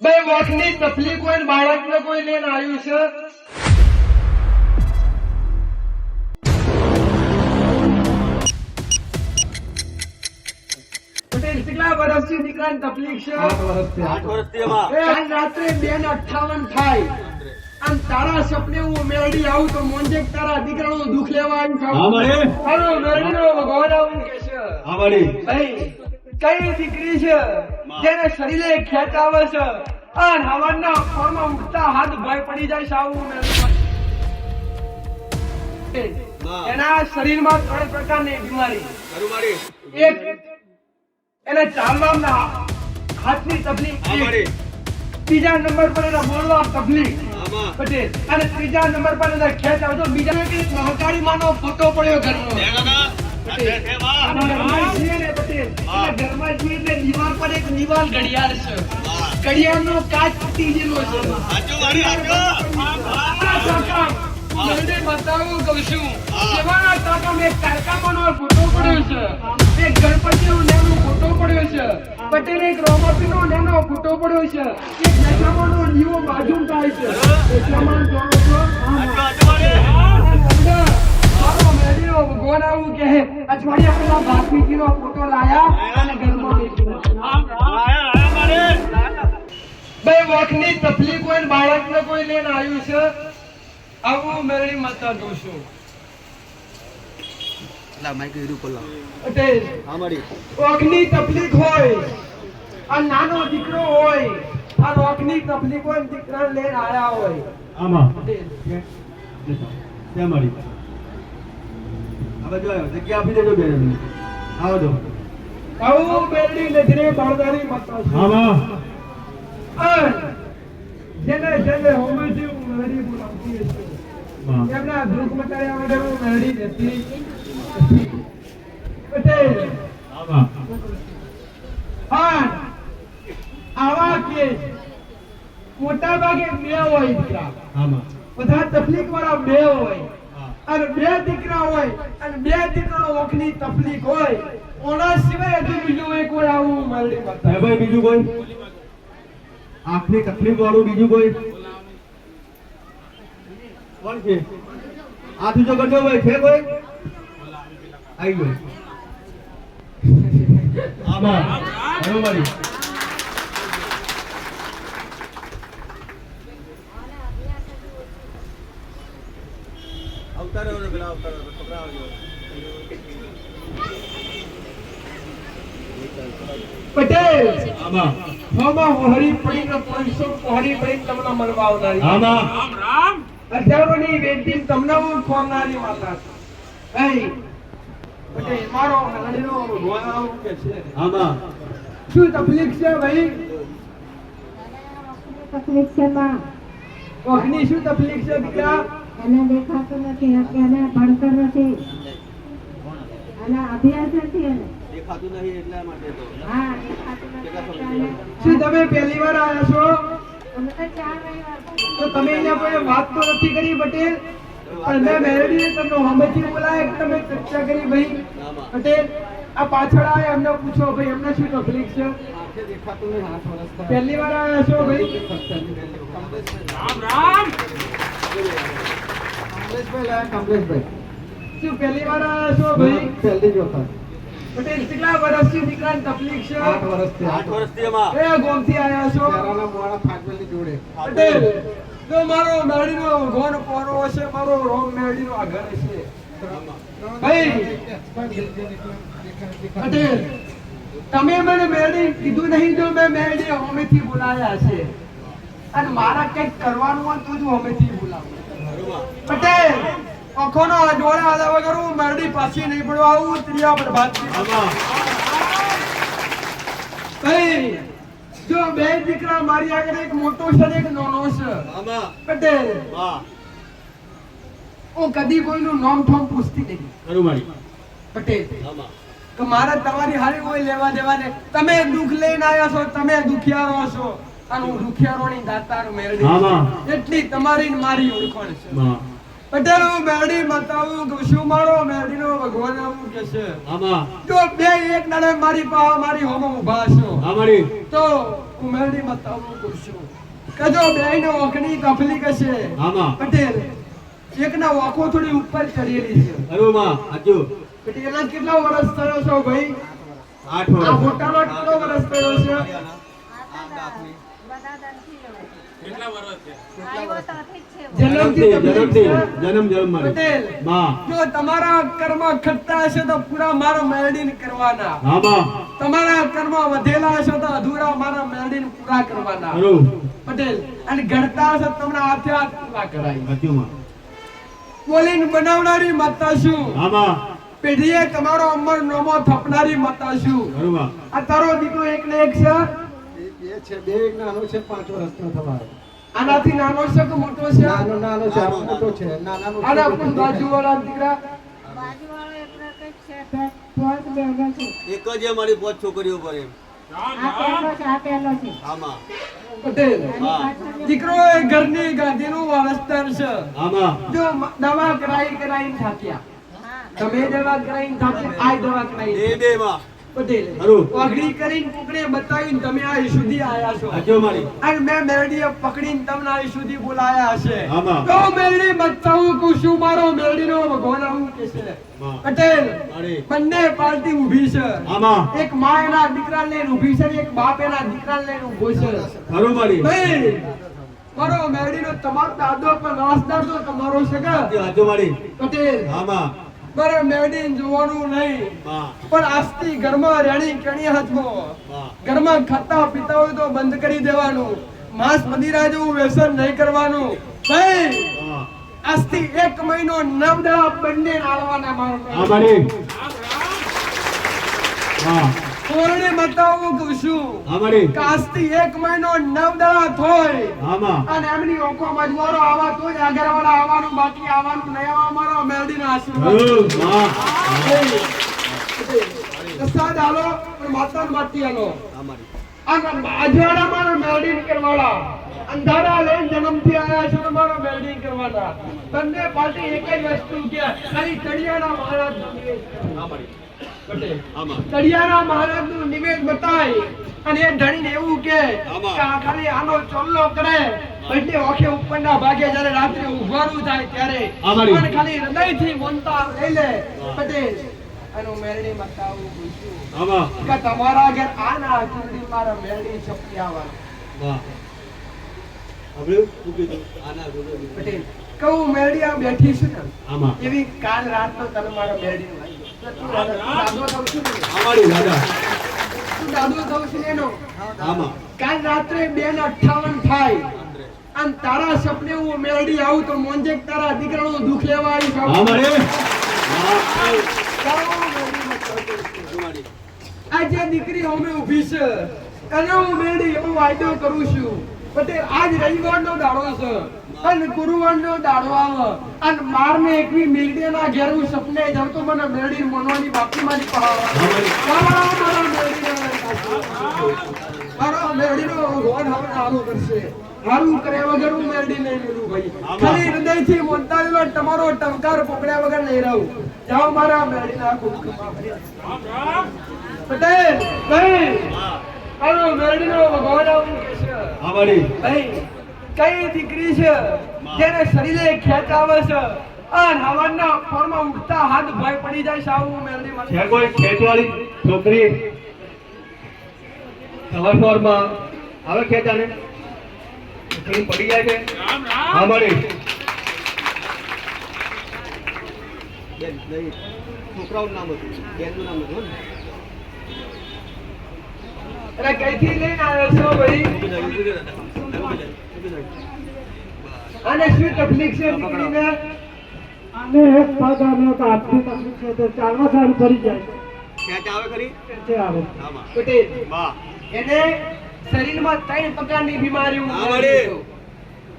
ભાઈ વોટની તકલીફ હોય બાળકને કોઈ લઈને આવ્યું છે? કેટલા વર્ષથી દીકરાને તકલીફ છે? આઠ વર્ષથી એમાં. એ આજ રાત્રે બે ને અઠ્ઠાવન થાય. આમ તારા સપને હું મેળડી આવું તો મોંજે તારા દીકરાનું દુઃખ લેવા આવ્યું છું. હા, મેળડીનો ભગવાન આવું કે છે. કઈ દીકરી છે? જેને શરીરે ખેંચ આવે છે. અને હવનના ફોર્મમાં ઉઠતા હાથ ભય પડી જાય આવું એના શરીરમાં ત્રણ પ્રકારની બીમારી. એક એને ચાલવામાં હાથની તકલીફ. બીજા નંબર પર એના બોલવા તકલીફ. પટેલ અને ત્રીજા નંબર પર એના ખેંચ આવે તો બીજા સહકારી માનો ફોટો પડ્યો ઘરનો. ઘરમાં એટલે દીવાલ પર એક દીવાલ ઘડિયાળ છે. કાચ તૂટી ગયેલો બતાવું મેં ફોટો પડ્યો છે. એક ગણપતિનો નાનો ફોટો પડ્યો છે. પટેલ એક રોમપીનો નાનો ફોટો પડ્યો છે. એક દશામાનો દીવો બાજુ થાય છે. મારી ફોટો લાયા અને ઘરમાં તકલીફ હોય બાળકને કોઈ લઈને આવ્યું છે આવું માતા તકલીફ આ નાનો દીકરો હોય આ વોકની તકલીફ હોય ને દીકરાને લઈને આવ્યા હોય આમાં ત્યાં મળી હવે જો જગ્યા આપી દેજો બેન આવો જો આવું મેળવી નજરે બાળદારી માતા છે આમાં જેને જેને હોમે છે બોલાવતી હશે એમના દુઃખ મટાડ્યા વગર હું મેળવી નથી. પટેલ આમાં આવા કે મોટા ભાગે બે હોય બધા તકલીફ વાળા બે હોય અને બે દીકરા હોય અને બે દીકરાનો ઓખની તકલીફ હોય, ઓના સિવાય હજુ બીજું એક કોઈ આવું મારી બતાવે ભાઈ, બીજું કોઈ? આંખની તકલીફ વાળું બીજું કોઈ? કોણ છે? આ કરજો ભાઈ છે કોઈ? આવી ગયો. આભાર અવતારે પેલા અવતારે ખબર પટેલ! આમાં. ફોમાં હોરી પડીને પાંચસો હોરી પડીને તમને મળવા આવનારી આમાં હજારોની વેચી તમને હું ખોરનારી માતા. છું. પટેલ મારો હરણીનો ભગવાન કે છે? આમાં. શું તકલીફ છે ભાઈ? તકલીફ છે માં. ઓખની શું તકલીફ છે દીકરા? એને દેખાતું નથી એને ભણતર નથી. અને અભ્યાસ નથી એને. દેખાતું નહીં એટલા માટે તો. હા દેખાતું નથી શું તમે પહેલી વાર આવ્યા છો? તો ચાર રવિવાર તો તમે અહીંયા કોઈ વાત તો નથી કરી પટેલ? પણ મેં તમને હોમેથી બોલાય તમે ચર્ચા કરી ભાઈ. પટેલ આ પાછળ આવે એમને પૂછો ભાઈ એમને શું તકલીફ છે? પહેલી વાર આવ્યા છો ભાઈ? લાયા કમલેશભાઈ. શું પહેલી વાર આવ્યા છો ભાઈ? પહેલી જ વખત. પટેલ કેટલા વર્ષથી દીકરાની તકલીફ છે? આઠ વર્ષથી આઠ વર્ષથી એમાં. એ ગોમથી આવ્યા છો? પહેલાના મોડા ફાટવેલની જોડે. પટેલ જો મારો ગોન પોરો રોમ મેળીનો આગળ છે ભાઈ પટેલ તમે મને મેળી કીધું નહીં તો મેં મેળી હોમેથી બોલાયા છે. અને મારા કંઈક કરવાનું હોય તો જ હોમેથી બોલાવું. પટેલ આંખોનો અજવાળે આદા વગર હું મેરડી પાછી નહીં પડવા આવું ત્રિયા પર ભાત જો બે દીકરા મારી આગળ એક મોટો છે એક નાનો છે. પટેલ હું. કદી કોઈનું નામ ઠોમ પૂછતી નહીં. ખરું મારી પટેલ આમાં. કે મારે તમારી હારી કોઈ લેવા દેવા ને તમે દુઃખ લઈને આવ્યા છો તમે દુખિયારો છો. અને હું રૂખિયારોની દાતાર મેળવી. એટલી તમારી મારી ઓળખાણ છે. પટેલ હું મેરડી બતાવું કે શું મારો મેરડીનો ભગવાન આવું કે છે. જો બે એક દાડે મારી પાસે મારી હોમો ઊભા છો. તો હું મેળડી બતાવું છું કે જો બેયને ઓખની તકલીફ હશે? આમાં પટેલ એકના ઓખો થોડી ઉપર ચડેલી છે. અરે માં આજુ કેટલા વર્ષ થયો છો ભાઈ? આઠ આ વર્ષ કેટલો વર્ષ થયો છે જન્મથી તકલીફ જન્મથી છે? જન્મ જન્મ મારી પટેલમાં જો તમારા કર્મ ખટ્ટા હશે તો પૂરા મારા મેળડીને કરવાના. તમારા કર્મ વધેલા હશે તો અધૂરા મારા મેળડીને પૂરા કરવાના. પટેલ અને ગણતા હશે તમને હાથે હાથ પૂરા કરાય. બોલીને બનાવનારી માતા શું પેઢીએ તમારો અમર નોમો થપનારી માતા શું આ તારો દીકરો એક ને એક છે? બે છે બે એક નાનો છે પાંચ વર્ષનો થવાનો આનાથી નાનો છે કે મોટો છે? નાનો નાનો છે આ મોટો છે. નાનાનો અને આપણું બાજુવાળા દીકરા? બાજુવાળા એકલો કંઈક છે બે પોત બેનો છે. એક જ અમારી પાંચ છોકરીઓ પર એમ. દીકરો એ ઘરની ગાદીનું વારસદાર છે. જો દવા કરાઈ કરાઈ થાક્યા. તમે દવા કરાઈ થાક્યા આ દવા કરાઈ. બે બે માં પટેલ. ખરું. કરીને કુકડે બતાવીને તમે આ સુધી આયા છો. અને મેં મેરડીએ પકડીને તમને અહીં સુધી બોલાયા હશે. તો મેરડી બચાવું કું છું મારો મેરડીનો ભગવાન આવું કે છે? પટેલ બંને પાર્ટી ઊભી છે. એક મા એના દીકરા લઈને ઊભી છે એક બાપ એના દીકરા લઈને ઊભો છે. ભાઈ મારો મેરડીનો તમારો દાદો પણ વાસદાર તો તમારો છે કે? પટેલ. હા મારે મેરડીને જોવાનું નહીં. પણ આજથી ઘરમાં રેણી કેણી હાથમાં. ઘરમાં ખાતા પીતા હોય તો બંધ કરી દેવાનું. માંસ મદિરા જેવું વ્યસન નહીં કરવાનું. ભાઈ આજથી એક મહિનો નવ દડા બંને નાળવાના મારો હા કોરણે બતાવું કહું છું મારી એક મહિનો નવ દડા થોય. અને એમની ઓકો મજવારો આવા તો જ આવવાનું બાકી આવવાનું નહીં આવવા મારો મેરડીના આશીર્વાદ. પ્રસાદ આલો પણ માતા બાટી આલો અમારી અને અજવાળા મારો મેલડી કરવાળા અંધારા લઈને જન્મથી આયા છો તો મારો મેરડીન કરવાના બંને પાર્ટી એક જ વસ્તુ કે ખાલી તળિયાના મહારાજનો નિવેદ મહારાજ મહારાજનું નિવેદ બતાય. અને એ ધણીને એવું કે ખાલી આનો ચોલ્લો કરે. એટલે ઓખે ઉપરના ભાગે જ્યારે રાત્રે ઊભવાનું થાય ત્યારે પણ ખાલી હૃદયથી મોનતા લઈ લે. બધે મેરડી કે તમારા ઘર આ ના ચૂંટણી મારા મેરડી છપી આવવાનું? આના કહું મેરડી આ બેઠી છે ને. એવી કાલ રાતનો તને મારા મેરડી દાદો? અમારી દાદા તું દાદો છું એનો આમાં કાલ રાત્રે બે ને અઠ્ઠાવન થાય અને તારા સપને હું મેરડી આવું તો મોંજેક તારા દીકરાનું દુઃખ લેવા આવી છું. અમારી આ જે દીકરી અમે ઊભી છે અને હું મેળી એવો વાયદો કરું છું પટેલ આજ રવિવારનો દાડો છે અને ગુરુવારનો દાડો આવે. અને મારને એકવી મેરડીના ઘેર હું સપને જાઉં તો મને મેરડી મનવાની બાપી મારી. મારો મેરડીનો ભગવાન હવે સારું કરશે. સારું કર્યા વગર હું મેરડી નહીં મેળવું ભાઈ. ખાલી હૃદયથી મોંતાવેલો તમારો ટંકાર પકડ્યા વગર નહીં રહું. જાઓ મારા મેરડીના ખૂબ પટેલ ભાઈ. હાલો મેરડીનો ભગવાન આવું કે છે. અમારી ભાઈ કઈ દીકરી છે જેને શરીરે ખેંચ આવે છે? અને હવાના પરમાં ઉઠતા હાથ ભય પડી જાય છે આવું માં છે કોઈ ખેંચવાળી છોકરી સવારમાં આવે ખેંચાને? છોકરી પડી જાય છે? અમારી બેન નહીં છોકરાઓનું નામ હતું. બેનનું નામ હતું અરે કઈથી લઈને આવ્યો છો ભાઈ? અને શું તકલીફ છે દીકરીને? આને એક પગ અને એક હાથની તકલીફ છે તો ચાલવા સારું પડી જાય. ખેંચ આવે ખરી? તે આવે? પટેલ વાહ એને શરીરમાં ત્રણ પ્રકારની બીમારી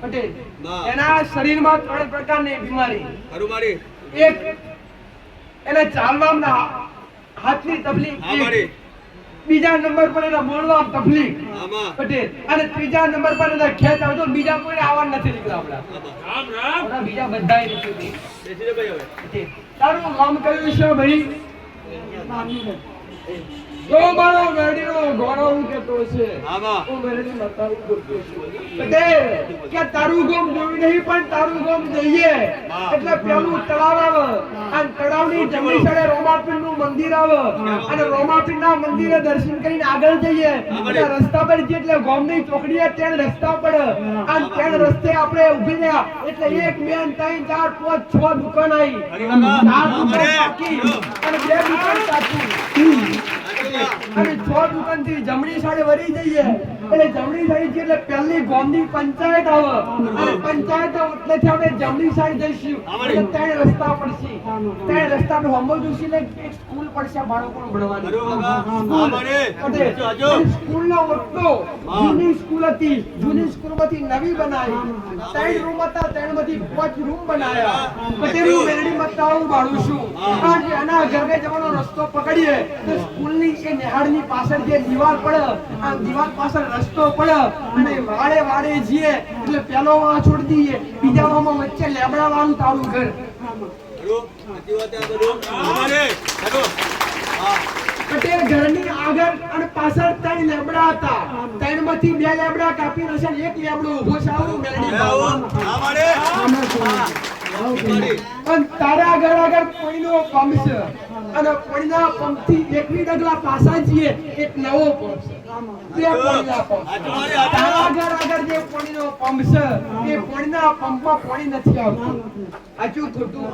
પટેલ એના શરીરમાં ત્રણ પ્રકારની બીમારી. ખરું મારી. એક એને ચાલવામાં હાથની તકલીફ બીજા નંબર પર એના બોલવામાં તકલીફ. પટેલ. અને ત્રીજા નંબર પર એના ખેત આવતો બીજા કોઈ આવવા નથી નીકળ્યા આપણા બીજા પટેલ તારું નામ કયું છે ભાઈ? તો મારો મેરડીનો ઘોડો હું છે હા હું મેરડી માતાનું બોલતો છું. કે તારું ગોમ જોયું નહીં પણ તારું ગોમ જોઈએ. એટલે પેલું તળાવ આવે અને તળાવની જમણી સાઈડે રોમાપીરનું મંદિર આવે. અને રોમાપીરના મંદિરે દર્શન કરીને આગળ જઈએ. એટલે રસ્તા પર જઈએ એટલે ગોમની ચોકડીએ ત્યાં રસ્તા પડે. અને ત્યાં રસ્તે આપણે ઊભી રહ્યા. એટલે એક બે ને ત્રણ ચાર પાંચ છ દુકાન આવી. ચાર દુકાન બાકી. અને બે દુકાન સાચી. અને છ દુકાનથી જમણી સાડે વળી જઈએ. એટલે જમણી સાઈડ છે એટલે પહેલી ગામની પંચાયત આવે. અને પંચાયત આવે એટલેથી આપણે જમણી સાઈડ જઈશું. એટલે ત્રણ રસ્તા પડશે. ત્રણ રસ્તા પર હોમો જોશી ને એક સ્કૂલ પડશે બાળકો ભણવાની. સ્કૂલ નો ઓટલો જૂની સ્કૂલ હતી. જૂની સ્કૂલમાંથી નવી બનાવી. ત્રણ રૂમ હતા ત્રણમાંથી પાંચ રૂમ બનાવ્યા. પટેલ હું. મેરડી મતાવું ભાડું છું આજે આના ઘરે જવાનો રસ્તો પકડીએ તો સ્કૂલની કે નિહાળની પાછળ જે દીવાલ પડે આ દીવાલ પાછળ રસ્તો પડે અને વાળે વાળે જઈએ એટલે પેલો વાળો છોડી દઈએ બીજા વામાં વચ્ચે લેબડા વાળું તારું ઘર પટેલ ઘરની આગળ અને પાછળ ત્રણ લેબડા હતા ત્રણમાંથી બે લેબડા કાપી નાખ્યા એક લેબડો ઊભો છે આવું મેરડી અને તારા આગળ આગળ કોઈનો પંપ છે અને પાણીના પંપથી એકવી ડગલા પાસા જઈએ એક નવો પંપ છે. બે પાણીના પંપ આગળ આગળ જે પાણીનો પંપ છે એ પાણીના પંપમાં પાણી નથી આવતું. સાચું ખોટું?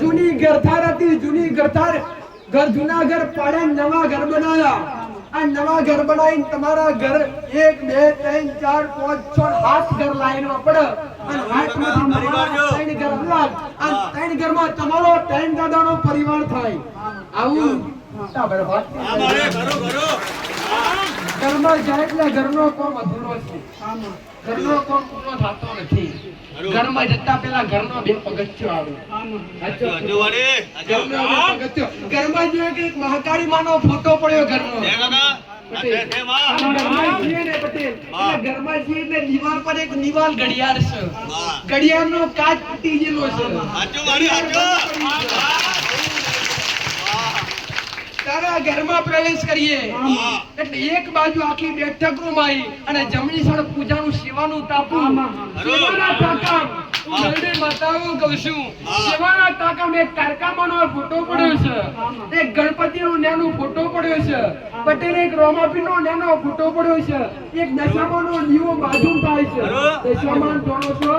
જૂની ગરથાર હતી જૂની ગરથાર. ઘર જૂના ઘર પાડે નવા ઘર બનાવ્યા આ નવા ઘર બનાવીને તમારા ઘર એક બે ત્રણ ચાર પાંચ છ હાથ ઘર લાઈનમાં પડે. અને તમારા ત્રણ ઘરમાં તમારો ત્રણ ઘરમાં તમારો ત્રણ દાદાનો પરિવાર થાય. આવું? ઘરમાં જાય એટલે ઘરનો કોમ અધૂરો છે. ઘરનો કોમ પૂરો થતો નથી. ઘરમાં જતા પેલા ઘરનો બે પગથિયો આવે. સાચો? ઘરનો બે પગથિયો. ઘરમાં જોઈએ કે મહાકાળી માનો ફોટો પડ્યો ઘરનો. ઘરમાં જઈએ પટેલ એટલે દીવાલ પર એક દીવાલ ઘડિયાળ છે. ઘડિયાળનો કાચ તૂટી ગયેલો છે. તારા ઘરમાં પ્રવેશ કરીએ. એટલે એક બાજુ આખી બેઠક રૂમ આવી અને જમણી સાડ પૂજાનું સેવાનું તાપું. સેવાના તાકામ હું. જલ્દી બતાવું કહું છું. સેવાના તાકામ એક કારકામાનો ફોટો પડ્યો છે. એક ગણપતિનો નાનો ફોટો પડ્યો છે. પટેલ એક રોમાપીનો નાનો ફોટો પડ્યો છે. એક દશામાનો દીવો બાજુ થાય છે. દશામાન જોડો છો?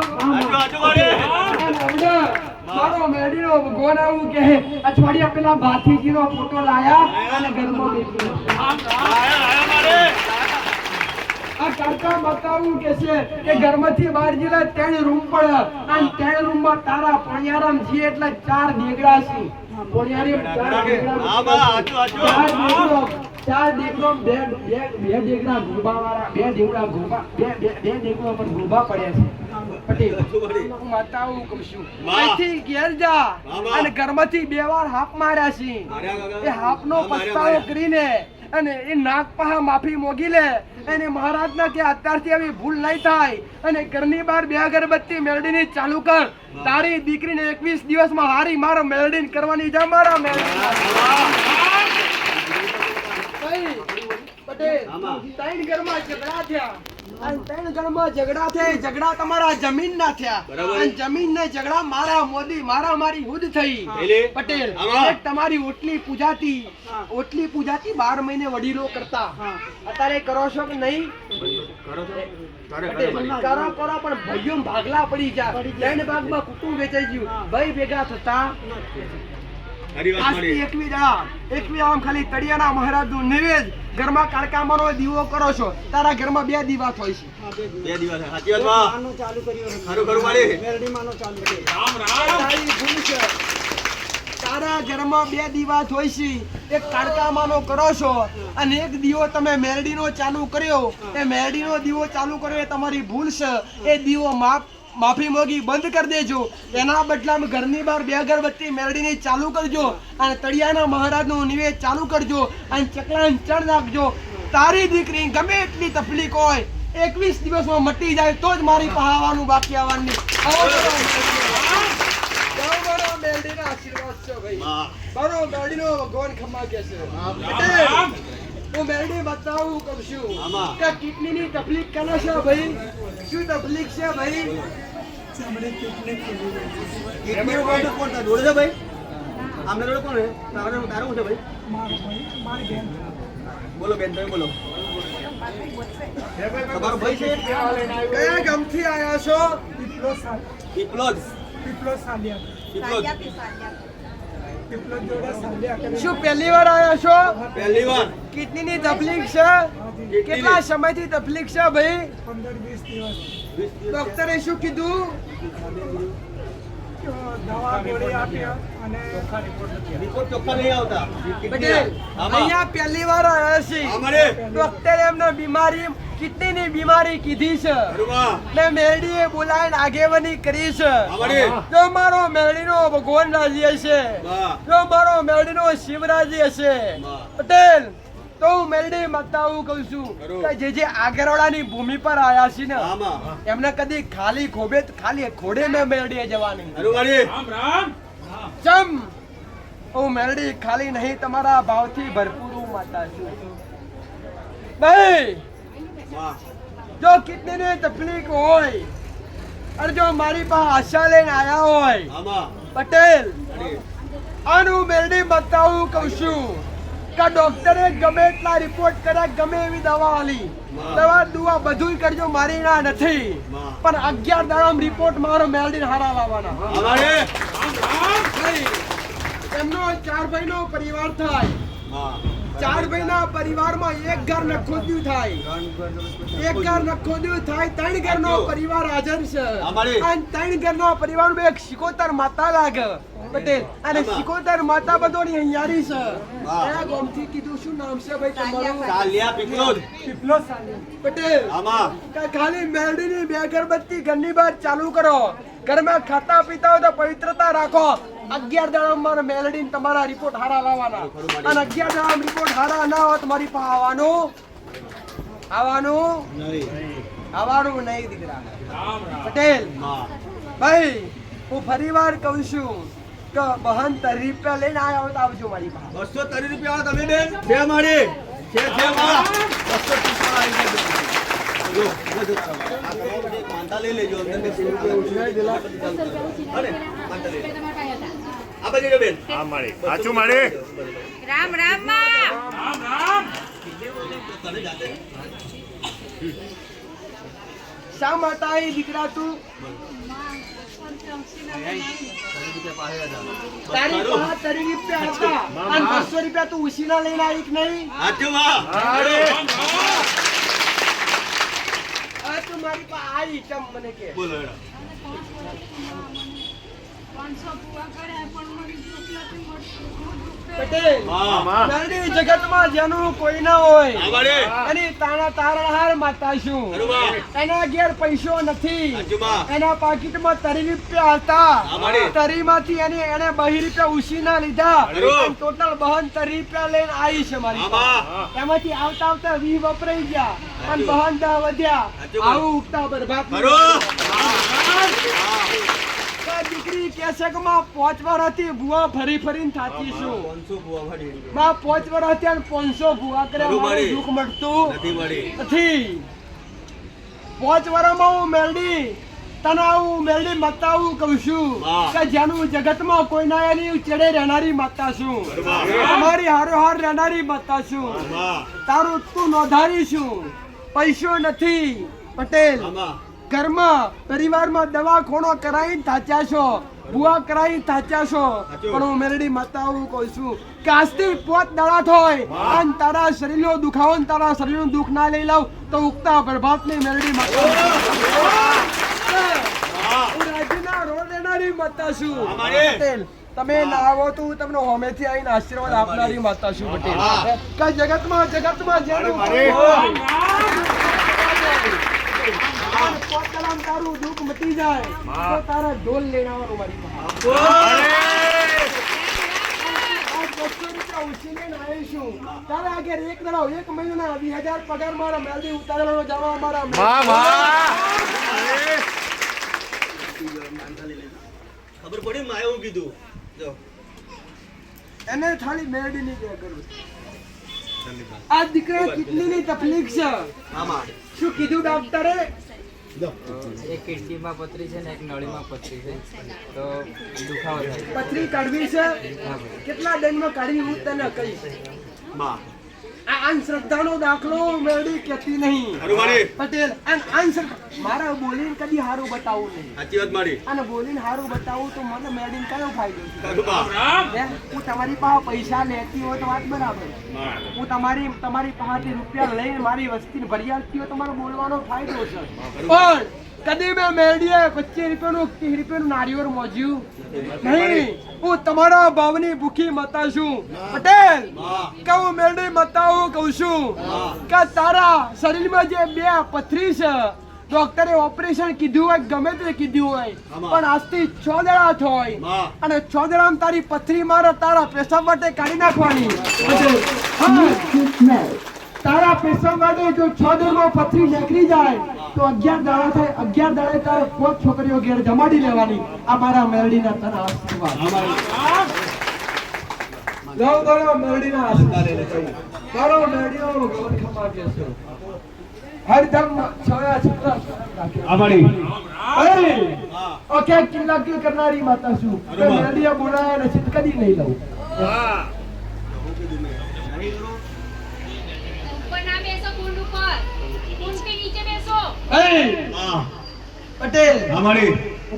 મારો મેડીનો ભગવાન આવું કે અઠવાડિયા પેલા ભાથીજીનો ફોટો લાયા અને ઘરમાં આ કાકા બતાવું કે છે કે ઘરમાંથી બહાર જેલા ત્રણ રૂમ પડે અને ત્રણ રૂમમાં તારા પણિયારામ છે એટલે ચાર દેગડા છે. પણિયારી ચાર દેગડા બા. ચાર દેગડો બે દેગડા ગોબા વાળા બે દેગડા ગોબા બે બે દેગડો પર ગોબા પડ્યા છે. માતાઓ ના અહીંથી ઘેર જા. વાહ, વાહ. અને ઘરમાંથી બે વાર હાફ માર્યા છે. એ હાફનો પસ્તાવો કરીને અને એ નાગ માફી મોગી લે. અને મહારાજના કે અત્યારથી આવી ભૂલ નહીં થાય. અને ઘરની બહાર બે અગરબત્તી મેલડીની ચાલુ કર. તારી દીકરીને એકવીસ દિવસમાં હારી મારો મેલડીન કરવાની જા મારા ભાઈ, પટેલ. ત્રણ ઘરમાં ઝઘડા થયા. અને ત્રણ ઘરમાં ઝઘડા થયા. ઝઘડા તમારા જમીનના થયા. બરાબર. અને જમીનના ઝઘડા મારા મોદી મારા મારી યુદ્ધ થઈ. પટેલ તમારી ઓટલી પૂજાતી ઓટલી પૂજાતી બાર મહિને વડીલો કરતા. અત્યારે કરો છો કે નહીં? કરો કરો પણ ભાઈઓ ભાગલા પડી જા. ત્રણ ભાગમાં કુટુંબ વેચાઈ ગયું. ભાઈ ભેગા થતા. આજથી એકવી જણા એકવી આમ ખાલી તળિયાના મહારાજનું નિવેદ ઘરમાં કાળકામાનો દીવો કરો છો. તારા ઘરમાં બે દીવા હોય છે. બે દિવસ સાચી વાતમાં ખરું ખરું વાળી તારી ભૂલ છે. તારા ઘરમાં બે દીવા હોય છે. એક કાળકામાનો કરો છો અને એક દીવો તમે મેરડીનો ચાલુ કર્યો. એ મેરડીનો દીવો ચાલુ કર્યો એ તમારી ભૂલ છે. એ દીવો માફ માફી મોગી બંધ કરી દેજો. એના બદલામાં ઘરની બહાર બે અગરબત્તી મેળવીને ચાલુ કરજો અને તળિયાના મહારાજનું નિવેદ ચાલુ કરજો અને ચકલાને ચણ નાખજો. તારી દીકરી ગમે એટલી તકલીફ હોય એકવીસ દિવસમાં મટી જાય તો જ મારી પાસે આવવાનું. બાકી આવવાની આશીર્વાદ છે ભાઈ. બરો મેરડીનો ભગવાન ખમા કે છે. હું મેલડી બતાવું કઉ છું. આમાં. કિડની કિડનીની તકલીફ કેનો છે ભાઈ? શું તકલીફ છે ભાઈ? કિડની ઉપર તો કોણ તારે? છે ભાઈ? આમને કોણ છે? તારે છે ભાઈ? બોલો બેન તમે બોલો. તમારો ભાઈ છે? કયા ગામથી આવ્યા છો? શું પહેલી વાર આવ્યા છો? પહેલી વાર. કિડનીની તકલીફ છે? કેટલા સમયથી તકલીફ છે ભાઈ? ડોક્ટરે શું કીધું? રિપોર્ટ ચોખ્ખા નહીં આવતા. અહીંયા પહેલી વાર આવ્યા છે. ડોક્ટરે એમને બીમારી કિડનીની બીમારી કીધી છે. ને મેરડીએ બોલાવીને આગેવાની કરી છે. જો મારો મેળીનો ભગવાન રાજી હશે જો મારો મેળીનો શિવરાજી હશે વાહ. પટેલ. તો હું મેરડી માતાઓ કહું છું કે જે જે આગળવાળાની ભૂમિ પર આયા છે ને એમને કદી ખાલી ખોબે ખાલી ખોડે મેં મેલડીએ જવાની. ચમ! હું મેરડી ખાલી નહીં તમારા ભાવથી ભરપૂર હું માતા છું. ભાઈ જો કિડનીની તકલીફ હોય અને જો મારી પાસે આશા લઈને આયા હોય પટેલ આનું મેરડી બતાવું કહું છું. કે ડોક્ટરે ગમે એટલા રિપોર્ટ કર્યા ગમે એવી દવા આલી. દવા દુવા બધું કરજો મારી ના નથી. પણ અગિયાર દાડામ રિપોર્ટ મારો મેલડી હારા લાવવાના. એમનો ચાર ભાઈનો પરિવાર થાય. ચાર ભાઈના પરિવારમાં એક ઘર નખોદ્યું થાય. એક ઘર નખોદ્યું થાય ત્રણ ઘરનો પરિવાર હાજર છે. ત્રણ અને ત્રણ ઘરનો પરિવારમાં એક શિકોતર માતા લાગે. પટેલ. અને આમાં. માતા બધોની હૈયારી છે. એના ગોમથી કીધું શું નામ છે ભાઈ તમારું? ચાલ્યા પીપલોદ પટેલ. આમાં. ખાલી મેરડીની બે અગરબત્તી ઘરની બહાર ચાલુ કરો. ઘરમાં ખાતા પીતા હોય તો પવિત્રતા રાખો. અગિયાર દાડામાં મેલડી તમારા રિપોર્ટ હારા લાવવાના. અને અગિયાર દાડામાં રિપોર્ટ હારા ના હોય તમારી પાસે આવવાનું. આવવાનું? નહીં. આવવાનું નહીં દીકરા. પટેલ. ભાઈ હું ફરી વાર કહું છું. કે બહન રૂપિયા લઈને આવ્યા હોય તો આવજો મારી પાસે. બસો તરી રૂપિયા તમે બેન. છે મારી છે છે માં બસો રામ રામમાં તને જાતે શા માટે આવી દીકરા તું? તારી પાસે તરી રૂપિયા હતા અને બસો રૂપિયા તું ઉસીના લઈને આવી કે નહીં? આ તું મારી પાસે આવી ચમ મને કે. બોલો હેડો. પટેલ નરડી જગતમાં જેનું કોઈ ના હોય આ એની તાણા તારણહાર માતા છું એના ઘેર પૈસો નથી. એના પાકીટમાં તરી રૂપિયા હતા. તરીમાંથી એને એને બહી રૂપિયા ઉસીના લીધા. ટોટલ બહન તરી રૂપિયા લઈને આવી છે મારી એમાંથી આવતા આવતા વી વપરાઈ ગયા. અને બહન દા વધ્યા. આવું ઉગતા બરબાદ. આ દીકરી કે છે કે માં પાંચ વાર હતી ભૂવા ફરી ફરીને થાતી છું. માં પાંચ વાર હતી અને પાંચસો ભૂવા કરે મારું દુઃખ મળતું નથી પાંચ વારમાં હું મેલડી તને આવું મેલડી માતા હું કહું છું. કે જેનું જગતમાં કોઈ ના એની ચડે રહેનારી માતા છું. અમારી તમારી હારો હાર રહેનારી માતા છું. તારું તું નોંધારી છું. પૈસો નથી પટેલ. ઘરમાં પરિવારમાં દવાખોણો કરાવી થાચ્યા છો બુઆ કરાવી થાચ્યા છો. પણ હું મેરડી માતા હું કહું છું કાસ્તી પોત દાડા થોય અને તારા શરીરનો દુખાવો ને તારા શરીરનું દુઃખ ના લઈ લાવ તો ઉગતા પ્રભાતની મેરડી માતા હું રાજ્યના રોડ લેનારી માતા છું. તમે ના આવો તો હું તમને હોમેથી આવીને આશીર્વાદ આપનારી માતા છું પટેલ. કે જગતમાં જગતમાં જેનું મારે. તારું દુઃખ મટી જાય તો તારા ઢોલ લઈને આવવાનું મારી આ બસો રૂપિયા ઉછીને આવીશું તારે આગળ એક દાડો એક મહિના વીસ હજાર પગાર મારા મેલડી ઉતારેલો જવા મારા ખબર પડી માં એવું કીધું. જો. એને ખાલી મેલડી ની આ દીકરા કિડનીની તકલીફ છે? આમાં શું કીધું ડોક્ટરે એક કિડનીમાં પથરી છે ને એક નળીમાં પથરી છે. તો દુખાવો થાય. પથરી કાઢવી છે? કેટલા દંડમાં કાઢવી હું તને કહીશ? અંધશ્રદ્ધાનો દાખલો મેળવી કેતી નહીં. પટેલ અંધશ્રદ્ધા મારા બોલીને કદી હારું બતાવવું નહીં. સાચી વાત મારી. અને બોલીને હારું બતાવું તો મને મેળીને કયો ફાયદો? હું તમારી પાસે પૈસા લેતી હોય તો વાત બરાબર. હું તમારી તમારી પાસેથી રૂપિયા લઈને મારી વસ્તીને ભરી આપતી હોય તો મારો બોલવાનો ફાયદો છે. પણ કદી મેં મેળીએ પચીસ રૂપિયાનું ત્રીસ રૂપિયાનું નારિયેળ મોજ્યું. નહીં હું તમારા ભાવની ભૂખી મતા છું. પટેલ કે હું મેળવી મતાવું કહું છું કે તારા શરીરમાં જે બે પથરી છે ડોક્ટરે ઓપરેશન કીધું હોય ગમે તે કીધું હોય પણ આજથી છ દડા હોય. અને છ દડામાં તારી પથરી મારે તારા પેશાબ માટે કાઢી નાખવાની. તારા પેશાબ માટે જો છ દડામાં પથરી નીકળી જાય તો અગિયાર દાડા થાય અગિયાર દાડે તારે કોઈ છોકરીઓ ઘેર જમાડી લેવાની. આ મારા મેરડીના તને આશીર્વાદ. જો આશીર્વાદ. છોયા ઓકે કરનારી માતા છું. મેરડીયા બોલાય ને કદી નહીં લઉં. ના બેસો કુંડ ઉપર. કુંડ કે નીચે બેસો. એ પટેલ! અમારી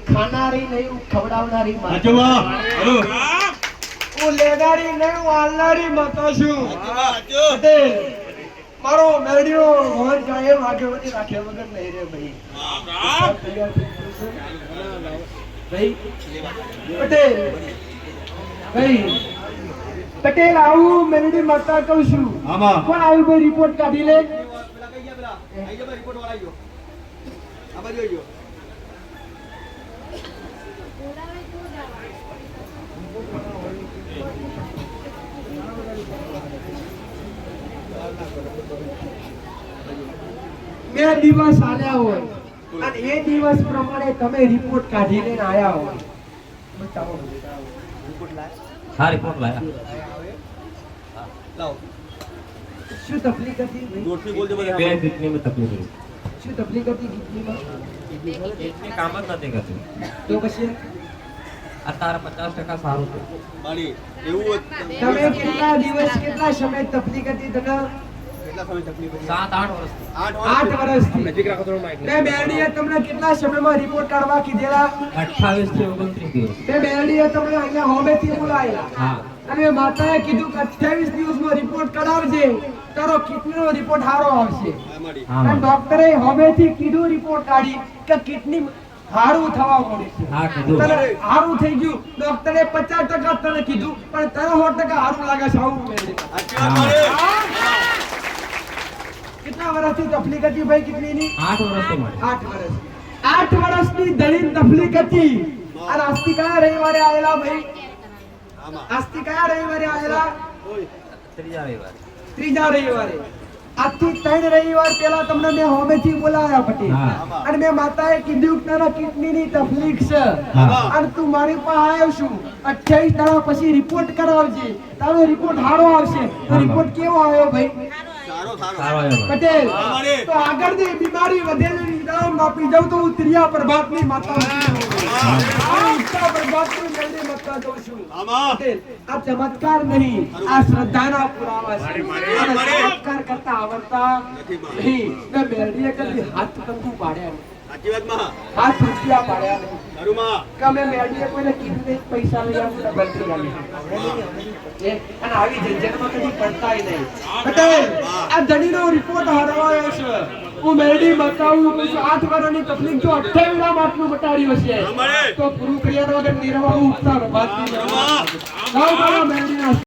ખાનારી નહીં હું ખવડાવનારી માં અજવા હું લેનારી નહીં વાલનારી માતા છું. પટેલ મારો મેરડીઓ મોહન કાયમ આગેવાની રાખ્યા વગર નહીં રે ભાઈ. ભાઈ પટેલ ભાઈ પટેલ આવું મેનેજર માતા કહું છું. આમાં? પણ આવ્યું ભાઈ રિપોર્ટ કાઢી લે? બે દિવસ આવ્યા હોય. અને એ દિવસ પ્રમાણે તમે રિપોર્ટ કાઢીને આવ્યા હોય. બતાવો. રિપોર્ટ લાયા લાવો. શું તકલીફ હતી? જોરથી બોલજો બધા બે કિડનીમાં તકલીફ હતી શું તકલીફ હતી કિડનીમાં કિડની કામ જ નથી કરતી. તો પછી? આ તારા પચાસ ટકા સારું છે. એવું તમે કેટલા દિવસ કેટલા સમય તકલીફ હતી તને? કેટલા સમય તકલીફ હતી સાત આઠ વર્ષથી. આઠ આઠ વર્ષથી મેં બેરડીએ તમને કેટલા સમયમાં રિપોર્ટ કાઢવા કીધેલા? અઠ્ઠાવીસથી ઓગણત્રીસ દિવસ. મેં બેરડીએ તમને અહીંયા હોમેથી બોલાયેલા. હા. અને માતાએ કીધું કે 28 દિવસમાં રિપોર્ટ કઢાવજે. તારો કિડનીનો રિપોર્ટ સારો આવશે. હા મારી હા અને ડોક્ટરે હોમેથી કીધું રિપોર્ટ કાઢી કે કિડની હારું થવા મળે છે. હા કીધું. તને હારું થઈ ગયું. ડોક્ટરે પચાસ ટકા તને કીધું પણ તને સો ટકા હારું લાગે છે. આવું મેળવી. સાચી વાત મારી કેટલા વર્ષથી તકલીફ હતી ભાઈ કિડનીની? આઠ વર્ષથી મળે આઠ વર્ષ. આઠ વર્ષની દળીન તકલીફ હતી. આજથી કયા રવિવારે આવેલા ભાઈ? કયા રવિવારે આવેલા? ત્રીજા રવિવાર. ત્રીજા રવિવારે. આજથી ત્રણ રવિવાર પહેલા તમને મેં હોમેથી બોલાવ્યા પટેલ. હા. અને મેં માતાએ કીધું કે તારા કિડનીની તકલીફ છે. અને તું મારી પાસે આવ્યો છું. 28 દાડા પછી રિપોર્ટ કરાવજે. તારો રિપોર્ટ સારો આવશે. તો રિપોર્ટ કેવો આવ્યો ભાઈ? પટેલ. તો આગળની બીમારી વધેલી આપી જાઉં તો હું ત્રિયા પ્રભાતની માતા આ ચમત્કાર નહીં, આ શ્રદ્ધાના પુરાવા કરતા આવડતા નહીં હાથ કંકુ પાડ્યા. સાચી વાતમાં. હાથ રૂપિયા પાડ્યા નહીં ખરું માં કે અમે મેરડીએ કોઈને કીધું નહીં પૈસા લઈ આવું ડબલ થઈ આવીએ. અને આવી ઝંઝટમાં કદી પડતાય નહીં. પટેલ આ ધણીનો રિપોર્ટ હારવાયો છે. હું મેરડી બતાવું છું આઠ વર્ષની તકલીફ જો આટલું બતાડ્યું હશે. તો પૂરું કર્યા વગર ઉપતા મારા મેરડીના